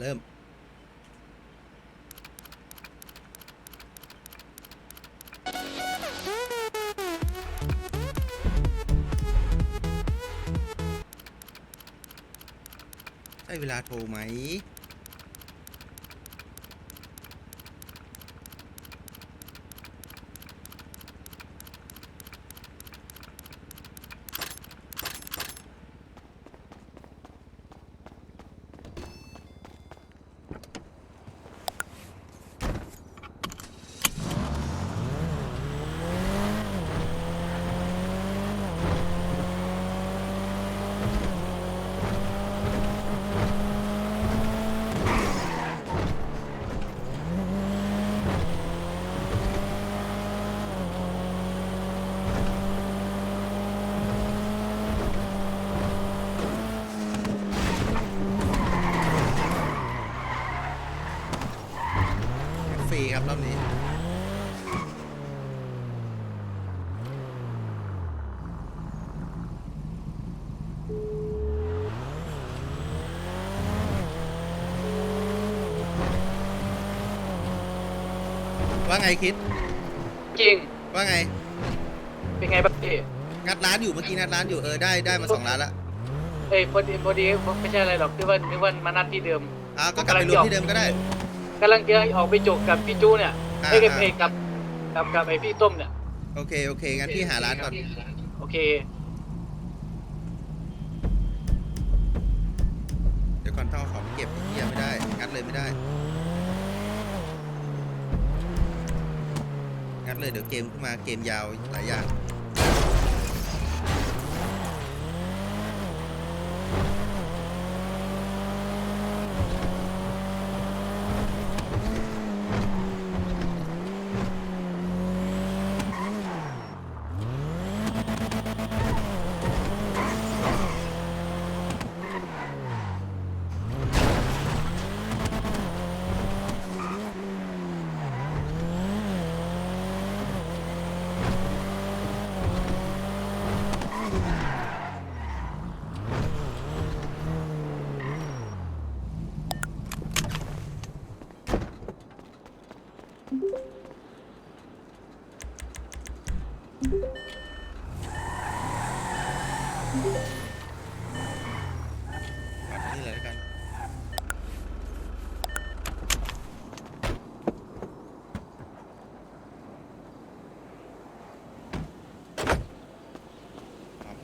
เริ่มใช่เวลาโทรไหม ฟรีครับรอบนี้ ว่าไงคิด จริง ว่าไง เป็นไงบ้างพี่งัดร้านอยู่เมื่อกี้งัดร้านอยู่เออได้ได้มาสองร้านละเอ้ยพอดีพอดีไม่ใช่อะไรหรอกคือว่านึกว่ามานัดที่เดิมอ้าวก็กลับไปรวมที่เดิมก็ได้กำลังจะออกไปจกกับพี่จูเนี่ยอ่าไอ้ยกับอ่าไอ้กับกับกับไอ้พี่ต้มเนี่ยโอเคโอเคงั้นพี่หาร้านก่อนโอเคเดี๋ยวก่อนต้องเอาของไปเก็บไอ้เหี้ยไม่ได้งัดเลยไม่ได้ งัดเลยเดี๋ยวเกมขึ้นมาเกมยาวหลายอย่าง นี่เลยแล้วกันครับ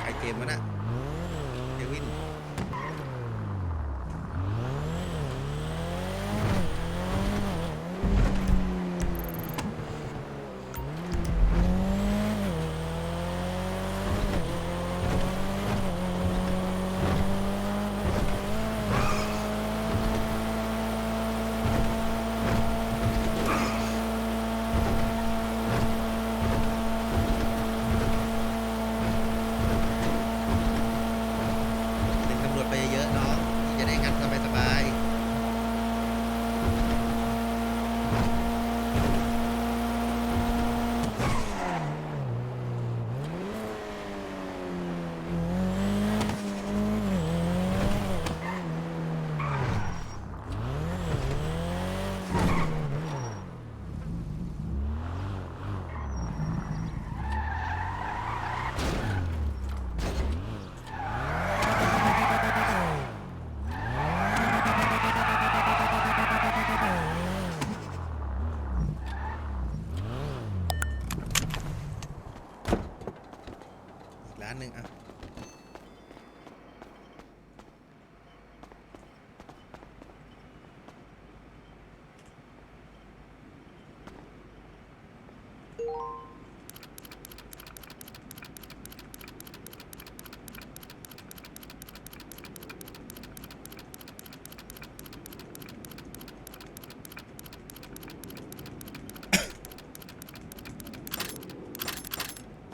ใครเกมวะน่ะ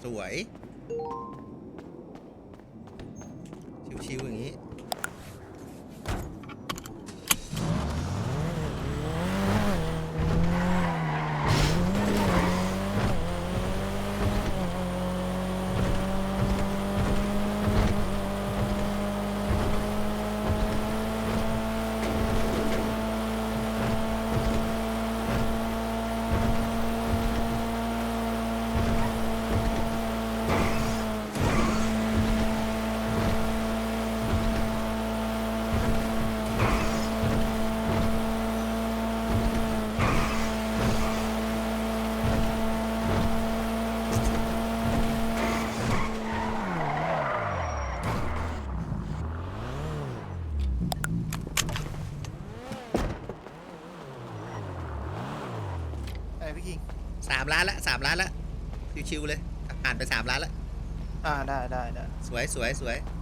สวย ชิวๆอย่างนี้ พี่คิงสามล้านละสามล้านละชิวๆเลยผ่านไปสามล้านละอ่าได้ได้ได้สวยสวยสวยโ